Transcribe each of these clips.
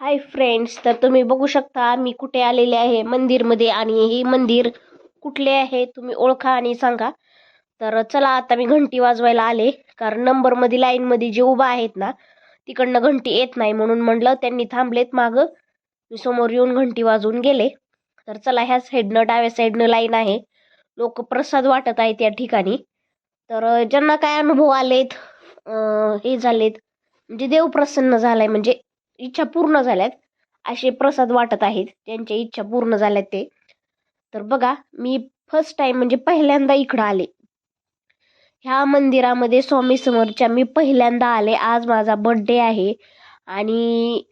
Hi friends तर तुम्ही बघू शकता मी कुठे आलेले आहे मंदिरमध्ये आणि हे मंदिर कुठले आहे तुम्ही ओळखा आणि सांगा. तर चला आता मी घंटी वाजवायला आले कारण नंबरमध्ये लाईनमध्ये जे उभा आहेत ना तिकडनं घंटी येत नाही म्हणून म्हणलं त्यांनी थांबलेत मागं. मी समोर येऊन घंटी वाजवून गेले. तर चला ह्या साईडनं डाव्या साईडनं लाईन आहे. लोक प्रसाद वाटत आहेत या ठिकाणी. तर ज्यांना काय अनुभव आलेत हे झालेत. म्हणजे देव प्रसन्न झालाय म्हणजे इच्छा पूर्ण झाल्यात. असे प्रसाद वाटत आहेत. त्यांच्या इच्छा पूर्ण झाल्यात ते. तर बघा मी फर्स्ट टाइम म्हणजे पहिल्यांदा इकडं आले. ह्या मंदिरामध्ये स्वामी समोरच्या मी पहिल्यांदा आले. आज माझा बड्डे आहे. आणि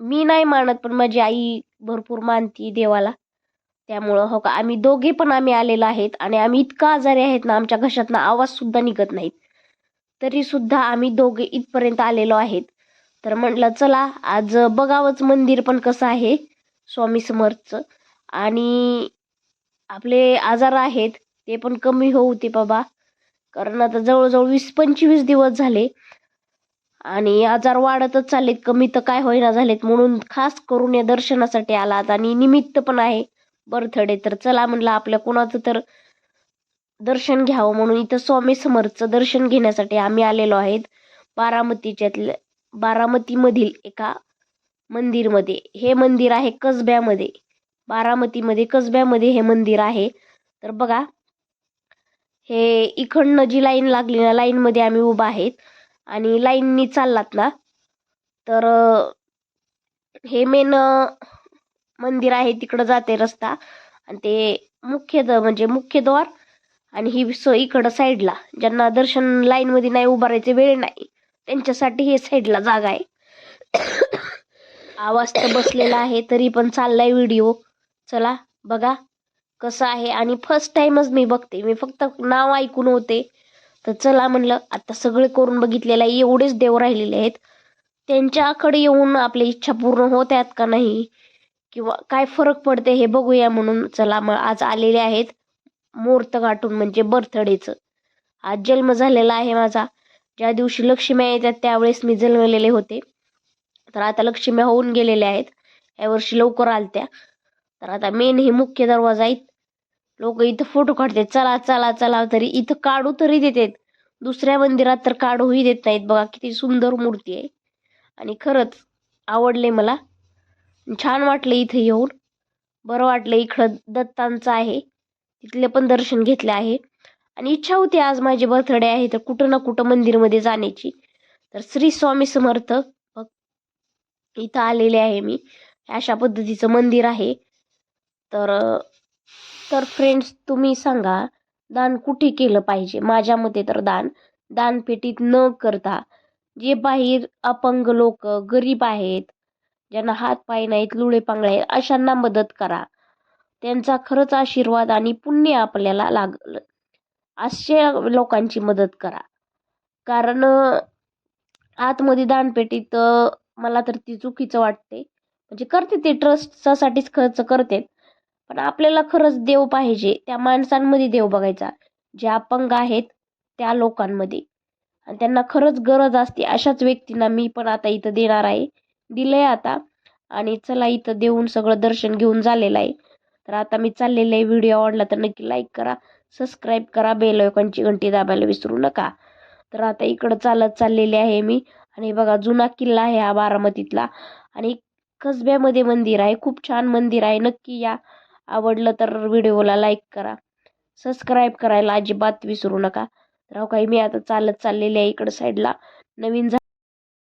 मी नाही मानत पण माझी आई भरपूर मानती देवाला. त्यामुळं हो का आम्ही दोघे पण आम्ही आलेलो आहेत. आणि आम्ही इतका आजारी आहेत ना आमच्या घशातनं आवाज सुद्धा निघत नाहीत. तरी सुद्धा आम्ही दोघे इथपर्यंत आलेलो आहेत. तर म्हटलं चला आज बघावंच मंदिर पण कसं आहे स्वामी समर्थचं. आणि आपले आजार आहेत ते पण कमी होऊ ते बाबा. कारण आता जवळजवळ वीस पंचवीस दिवस झाले आणि आजार वाढतच चाललेत. कमी तर काय होईना झालेत. म्हणून खास करून या दर्शनासाठी आलात आणि निमित्त पण आहे बर्थडे. तर चला म्हणलं आपल्या कोणाचं तर दर्शन घ्यावं म्हणून इथं स्वामी समर्थचं दर्शन घेण्यासाठी आम्ही आलेलो आहेत. बारामतीच्यातल्या बारामतीमधील एका मंदिरमध्ये. हे मंदिर आहे कसब्यामध्ये. बारामतीमध्ये कसब्यामध्ये हे मंदिर आहे. तर बघा हे इकडनं जी लाईन लागली ना लाईनमध्ये आम्ही उभा आहेत. आणि लाईननी चाललात ना तर हे मेन मंदिर आहे तिकडं जाते रस्ता. आणि ते मुख्य द म्हणजे मुख्य द्वार. आणि ही स इकडं साईडला ज्यांना दर्शन लाईनमध्ये नाही उभारायचे वेळ नाही. त्यांच्यासाठी हे साईडला जागा आहे. आवाज तर बसलेला आहे तरी पण चाललाय व्हिडिओ. चला बघा कसं आहे. आणि फर्स्ट टाइमच मी बघते. मी फक्त नाव ऐकून होते. तर चला म्हणलं आता सगळे करून बघितलेलं आहे. एवढेच देव राहिलेले आहेत. त्यांच्याकडे येऊन आपल्या इच्छा पूर्ण होत आहेत का नाही? किंवा काय फरक पडते हे बघूया म्हणून. चला मग आज आलेले आहेत. मुहूर्त गाठून म्हणजे बर्थडेचं आज जन्म झालेला आहे माझा. ज्या दिवशी लक्ष्म्या येतात त्यावेळेस मी जन्मलेले होते. तर आता लक्ष्म्या होऊन गेलेल्या आहेत. यावर्षी लवकर आलत्या. तर आता मेन हे मुख्य दरवाजा आहेत. लोक इथं फोटो काढतात. चला चला चला तरी इथं काढू तरी देतात. दुसऱ्या मंदिरात तर काढूही देत नाहीत. बघा किती सुंदर मूर्ती आहे. आणि खरंच आवडले मला. छान वाटलं इथं येऊन. बरं वाटलं इकडं दत्तांचं आहे. तिथले पण दर्शन घेतले आहे. आणि इच्छा होती आज माझे बर्थडे आहे तर कुठं ना कुठं मंदिरमध्ये जाण्याची. तर श्री स्वामी समर्थ इथं आलेले आहे मी. अशा पद्धतीचं मंदिर आहे. तर तर फ्रेंड्स तुम्ही सांगा दान कुठे केलं पाहिजे? माझ्या मते तर दान दानपेटीत न करता जे बाहेर अपंग लोक गरीब आहेत ज्यांना हात पाय नाहीत लुळे पांगळे आहेत अशांना मदत करा. त्यांचा खरंच आशीर्वाद आणि पुण्य आपल्याला लागलं अशा लोकांची मदत करा. कारण आतमध्ये दानपेटीत मला तर ती चुकीचं वाटते. म्हणजे करते ते ट्रस्टसाठीच खर्च करते. पण आपल्याला खरंच देव पाहिजे त्या माणसांमध्ये देव बघायचा. जे अपंग आहेत त्या लोकांमध्ये. आणि त्यांना खरंच गरज असते अशाच व्यक्तींना मी पण आता इथं देणार आहे. दिलंय आता. आणि चला इथं देऊन सगळं दर्शन घेऊन झालेलं आहे. तर आता मी चाललेलं आहे व्हिडिओ आवडला तर नक्की लाईक करा. सबस्क्राईब करा बेल घंटी दाबायला विसरू नका. तर आता इकडं चालत चाललेली आहे मी. आणि बघा जुना किल्ला आहे हा बारामतीतला. आणि कसब्यामध्ये मंदिर आहे. खूप छान मंदिर आहे. नक्की या. आवडलं तर व्हिडिओला लाईक करा. सबस्क्राईब करायला अजिबात विसरू नका. तर काही मी आता चालत चाललेली आहे इकडं साईडला नवीन झा